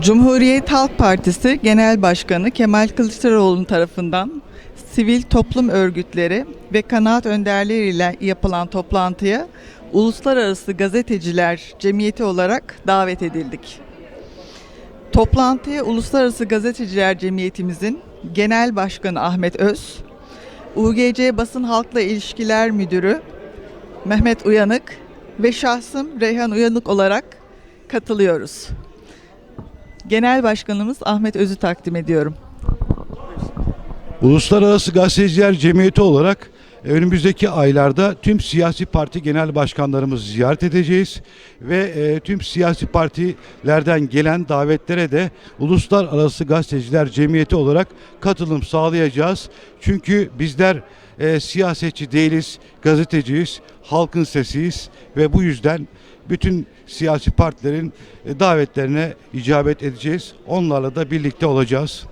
Cumhuriyet Halk Partisi Genel Başkanı Kemal Kılıçdaroğlu tarafından sivil toplum örgütleri ve kanaat önderleriyle yapılan toplantıya Uluslararası Gazeteciler Cemiyeti olarak davet edildik. Toplantıya Uluslararası Gazeteciler Cemiyetimizin Genel Başkanı Ahmet Öz, UGC Basın Halkla İlişkiler Müdürü Mehmet Uyanık ve şahsım Reyhan Uyanık olarak katılıyoruz. Genel Başkanımız Ahmet Öz'ü takdim ediyorum. Uluslararası Gazeteciler Cemiyeti olarak önümüzdeki aylarda tüm siyasi parti genel başkanlarımızı ziyaret edeceğiz ve e, tüm siyasi partilerden gelen davetlere de Uluslararası Gazeteciler Cemiyeti olarak katılım sağlayacağız. Çünkü bizler e, siyasetçi değiliz, gazeteciyiz, halkın sesiyiz ve bu yüzden bütün siyasi partilerin e, davetlerine icabet edeceğiz. Onlarla da birlikte olacağız.